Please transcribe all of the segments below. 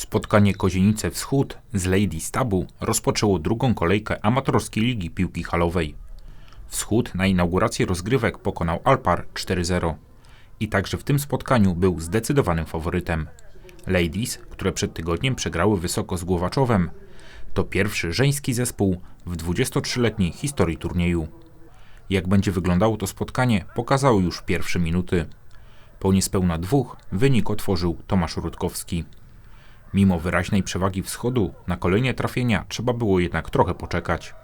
Spotkanie Kozienice Wschód z Lady Stabu rozpoczęło drugą kolejkę amatorskiej ligi piłki halowej. Wschód na inaugurację rozgrywek pokonał Alpar 4-0 i także w tym spotkaniu był zdecydowanym faworytem. Ladies, które przed tygodniem przegrały wysoko z Głowaczowem, to pierwszy żeński zespół w 23-letniej historii turnieju. Jak będzie wyglądało to spotkanie, pokazały już pierwsze minuty. Po niespełna dwóch wynik otworzył Tomasz Rutkowski. Mimo wyraźnej przewagi wschodu, na kolejne trafienia trzeba było jednak trochę poczekać.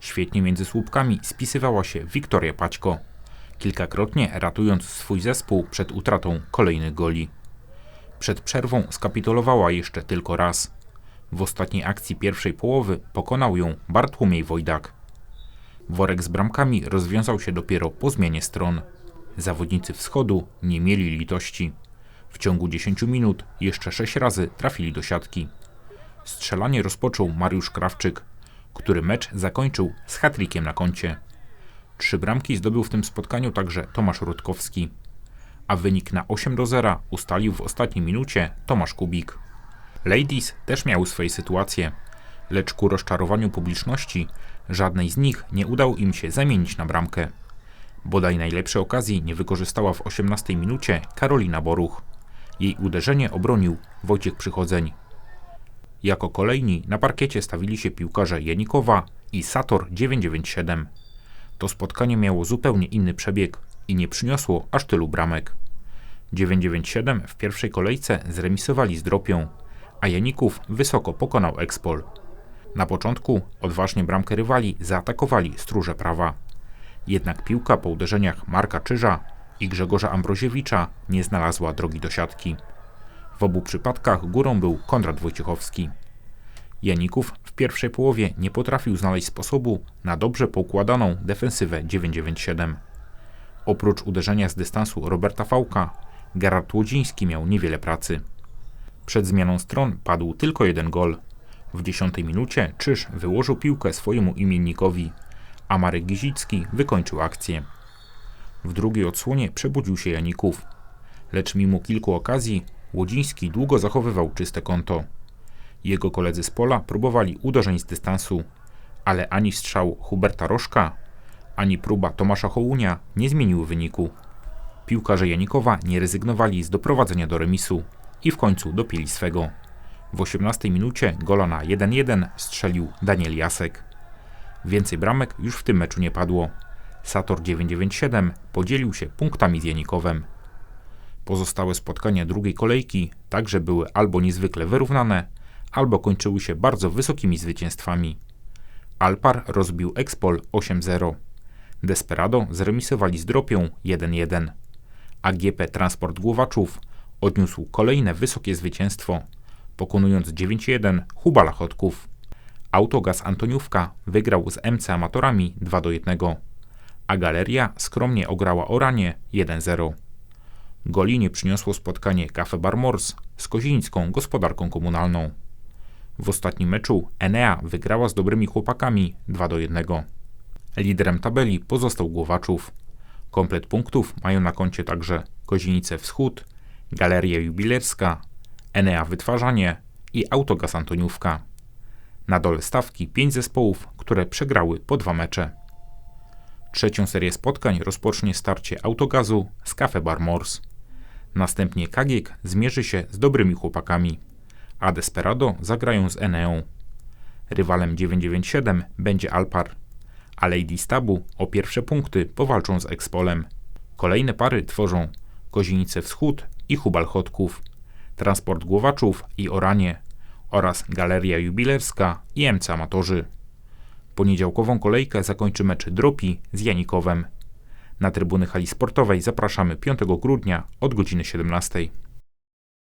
Świetnie między słupkami spisywała się Wiktoria Paćko, kilkakrotnie ratując swój zespół przed utratą kolejnych goli. Przed przerwą skapitulowała jeszcze tylko raz. W ostatniej akcji pierwszej połowy pokonał ją Bartłomiej Wojdak. Worek z bramkami rozwiązał się dopiero po zmianie stron. Zawodnicy wschodu nie mieli litości. W ciągu 10 minut jeszcze 6 razy trafili do siatki. Strzelanie rozpoczął Mariusz Krawczyk, który mecz zakończył z hatrykiem na koncie. Trzy bramki zdobył w tym spotkaniu także Tomasz Rutkowski, a wynik na 8 do 0 ustalił w ostatniej minucie Tomasz Kubik. Ladies też miały swoje sytuacje, lecz ku rozczarowaniu publiczności żadnej z nich nie udało im się zamienić na bramkę. Bodaj najlepszej okazji nie wykorzystała w 18 minucie Karolina Boruch. Jej uderzenie obronił Wojciech Przychodzeń. Jako kolejni na parkiecie stawili się piłkarze Janikowa i Sator 997. To spotkanie miało zupełnie inny przebieg i nie przyniosło aż tylu bramek. 997 w pierwszej kolejce zremisowali z Dropią, a Janików wysoko pokonał Expol. Na początku odważnie bramkę rywali zaatakowali stróże prawa. Jednak piłka po uderzeniach Marka Czyża i Grzegorza Ambroziewicza nie znalazła drogi do siatki. W obu przypadkach górą był Konrad Wojciechowski. Janików w pierwszej połowie nie potrafił znaleźć sposobu na dobrze poukładaną defensywę 997. Oprócz uderzenia z dystansu Roberta Fałka, Gerard Łodziński miał niewiele pracy. Przed zmianą stron padł tylko jeden gol. W dziesiątej minucie Czyż wyłożył piłkę swojemu imiennikowi, a Marek Gizicki wykończył akcję. W drugiej odsłonie przebudził się Janików, lecz mimo kilku okazji Łodziński długo zachowywał czyste konto. Jego koledzy z pola próbowali uderzeń z dystansu, ale ani strzał Huberta Rożka, ani próba Tomasza Hołunia nie zmieniły wyniku. Piłkarze Janikowa nie rezygnowali z doprowadzenia do remisu i w końcu dopieli swego. W 18 minucie gola na 1-1 strzelił Daniel Jasek. Więcej bramek już w tym meczu nie padło. Sator 997 podzielił się punktami z Janikowem. Pozostałe spotkania drugiej kolejki także były albo niezwykle wyrównane, albo kończyły się bardzo wysokimi zwycięstwami. Alpar rozbił Expol 8-0. Desperado zremisowali z Dropią 1-1. AGP Transport Głowaczów odniósł kolejne wysokie zwycięstwo, pokonując 9-1 Hubala Chodków. Autogaz Antoniówka wygrał z MC Amatorami 2-1, a Galeria skromnie ograła Oranie 1-0. Goli nie przyniosło spotkanie Cafe Bar Mors z kozińską gospodarką komunalną. W ostatnim meczu Enea wygrała z dobrymi chłopakami 2 do 1. Liderem tabeli pozostał Głowaczów. Komplet punktów mają na koncie także Kozienice Wschód, Galeria Jubilerska, Enea Wytwarzanie i Autogaz Antoniówka. Na dole stawki pięć zespołów, które przegrały po dwa mecze. Trzecią serię spotkań rozpocznie starcie Autogazu z Cafe Bar Mors. Następnie Kagiek zmierzy się z dobrymi chłopakami, a Desperado zagrają z Eneą. Rywalem 997 będzie Alpar, a Lady Stabu o pierwsze punkty powalczą z Expolem. Kolejne pary tworzą Kozienice Wschód i Hubal Chodków, Transport Głowaczów i Oranie oraz Galeria Jubilerska i MC Amatorzy. Poniedziałkową kolejkę zakończy mecz Dropi z Janikowem. Na trybuny hali sportowej zapraszamy 5 grudnia od godziny 17.